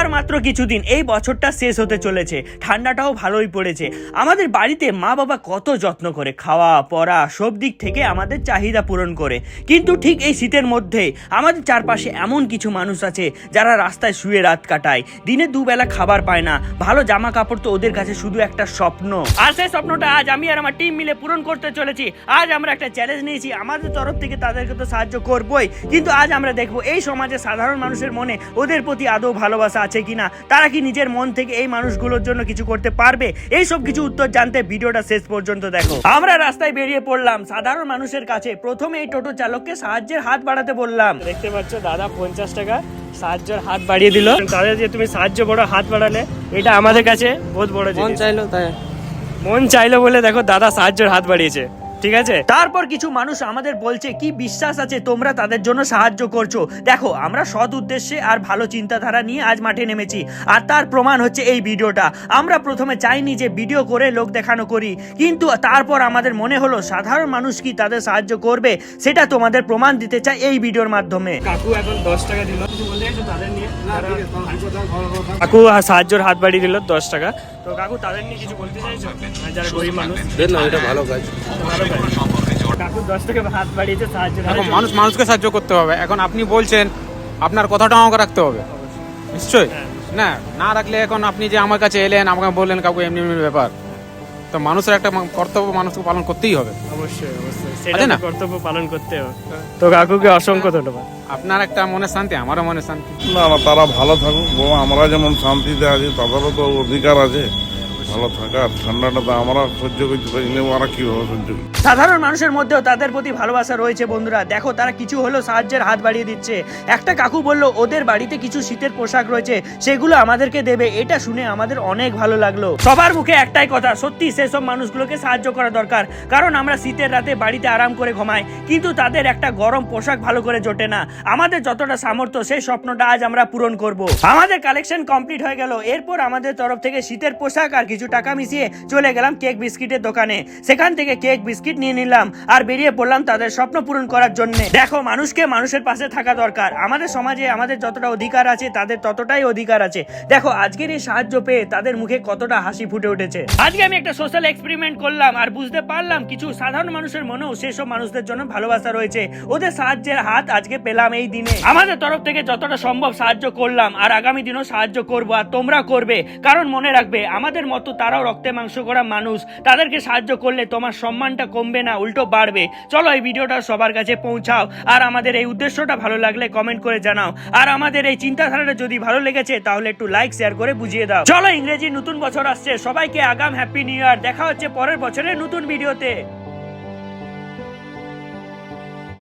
আর মাত্র কিছুদিন এই বছরটা শেষ হতে চলেছে। ঠান্ডাটাও ভালোই পড়েছে। আমাদের বাড়িতে মা বাবা কত যত্ন করে খাওয়া, পড়া, সব দিক থেকে আমাদের চাহিদা পূরণ করে। কিন্তু ঠিক এই শীতের মধ্যে আমাদের চারপাশে এমন কিছু মানুষ আছে যারা রাস্তায় শুয়ে রাত কাটায়। দিনে দুবেলা খাবার পায় না। ভালো জামা কাপড় তো ওদের কাছে শুধু একটা স্বপ্ন। আর সেই স্বপ্নটা আজ আমি আর আমার টিম মিলে পূরণ করতে চলেছি। আজ আমরা একটা চ্যালেঞ্জ নিয়েছি। আমাদের তরফ থেকে তাদেরকে তো সাহায্য করবই। কিন্তু আজ আমরা দেখব এই সমাজে সাধারণ মানুষের মনে ওদের প্রতি আদৌ ভালোবাসা আছে কিনা তারা কি নিজের মন থেকে এই মানুষগুলোর জন্য কিছু করতে পারবে? এই সব কিছু উত্তর জানতে ভিডিওটা শেষ পর্যন্ত দেখো। আমরা রাস্তায় বেরিয়ে পড়লাম সাধারণ মানুষের কাছে। প্রথমে এই টোটো চালককে সাহায্যের হাত বাড়াতে বললাম। দেখতে পাচ্ছ দাদা পঞ্চাশ টাকা সাহায্যের হাত বাড়িয়ে দিল। তাদের যে তুমি সাহায্য বড় হাত বাড়ালে এটা আমাদের কাছে বহুত বড় মন চাইলো তাই। মন চাইলো বলে দেখো দাদা সাহায্যের হাত বাড়িয়েছে। ঠিক আছে? তারপর কিছু মানুষ আমাদের বলছে কি বিশ্বাস আছে তোমরা তাদের জন্য সাহায্য করছ? দেখো আমরা সৎ উদ্দেশ্যে আর ভালো চিন্তাধারা নিয়ে আজ মাঠে নেমেছি। আর তার প্রমাণ হচ্ছে এই ভিডিওটা। আমরা প্রথমে চাইনি যে ভিডিও করে লোক দেখানো করি কিন্তু তারপর আমাদের মনে হলো সাধারণ মানুষ কি তাদের সাহায্য করবে? সেটা তোমাদের প্রমাণ দিতে চাই এই ভিডিওর মাধ্যমে। কাকু এখন দশ টাকা দিল। কিছু বলতে চাইছো তাদের নিয়ে? কাকু সাহায্যের হাত বাড়িয়ে দিল দশ টাকা। তো কাকু তাদের নিয়ে কিছু বলতে চাইছো? যারা গরিব মানুষ। ভালো কাজ। কাকু দশ টাকা হাত বাড়িয়েছে সাহায্য এখন মানুষ মানুষকে সাহায্য করতে হবে। এখন আপনি বলছেন আপনার কথাটা আমাকে রাখতে হবে। নিশ্চয়ই? হ্যাঁ। না না রাখলে এখন আপনি যে আমার কাছে এলেন আমাকে বললেন কাকু এমনি এমনি ব্যাপার। তো মানুষের একটা কর্তব্য মানুষকে পালন করতেই হবে। অবশ্যই অবশ্যই। সেটা না? কর্তব্য পালন করতে হবে। তো কাকুকে অসংখ্য ধন্যবাদ। আপনার একটা মনে শান্তি আমারও মনে শান্তি। না না তারা ভালো থাকুক আমরা যেমন শান্তিতে আছি তাদেরও তো অধিকার আছে। ভালো থাকার ঠান্ডাটা তো আমরা সহ্য করতে পারি না ওরা সহ্য সাধারণ মানুষের মধ্যেও তাদের প্রতি ভালোবাসা রয়েছে বন্ধুরা। দেখো, তারা কিছু হলেও সাহায্যের হাত বাড়িয়ে দিচ্ছে। একটা কাকু বলল, ওদের বাড়িতে কিছু শীতের পোশাক রয়েছে, সেগুলো আমাদেরকে দেবে। এটা শুনে আমাদের অনেক ভালো লাগল। সবার মুখে একটাই কথা, সত্যি সেসব মানুষগুলোকে সাহায্য করা দরকার। কারণ আমরা শীতের রাতে বাড়িতে আরাম করে ঘুমাই, কিন্তু তাদের একটা গরম পোশাক ভালো করে জোটে না। আমাদের যতটা সামর্থ্য, সেই স্বপ্নটা আজ আমরা পূরণ করব। আমাদের কালেকশন কমপ্লিট হয়ে গেল। এরপর আমাদের তরফ থেকে শীতের পোশাক আর কিছু টাকা মিশিয়ে চলে গেলাম কেক বিস্কিটের দোকানে। সেখান থেকে কেক বিস্কিট নিয়ে নিলাম আর বেরিয়ে পড়লাম তাদের স্বপ্ন পূরণ করার জন্য। দেখো, মানুষকে মানুষের পাশে থাকা দরকার। আমাদের সমাজে আমাদের যতটা অধিকার আছে, তাদের ততটাই অধিকার আছে। দেখো, আজকের এই সাহায্য পেয়ে তাদের মুখে কতটা হাসি ফুটে উঠেছে। আজকে আমি একটা সোশ্যাল এক্সপেরিমেন্ট করলাম আর বুঝতে পারলাম কিছু সাধারণ মানুষের মনেও সেসব মানুষদের জন্য ভালোবাসা রয়েছে। ওদের সাহায্যের হাত আজকে পেলাম এই দিনে। আমাদের তরফ থেকে যতটা সম্ভব সাহায্য করলাম আর আগামী দিনও সাহায্য করব আর তোমরা করবে। কারণ মনে রাখবে, আমাদের মতো তারাও রক্তে মাংস করা মানুষ। তাদেরকে সাহায্য করলে তোমার সম্মানটা কমবে না, উল্টো বাড়বে। চলো এই ভিডিওটা সবার কাছে পৌঁছাও। আর আমাদের এই উদ্দেশ্যটা ভালো লাগলে কমেন্ট করে জানাও। আর আমাদের এই চিন্তাধারাটা যদি ভালো লেগেছে, তাহলে একটু লাইক শেয়ার করে বুঝিয়ে দাও। চলো ইংরেজি নতুন বছর আসছে। সবাইকে আগাম হ্যাপি নিউ ইয়ার দেখা হচ্ছে পরের বছরের নতুন ভিডিওতে।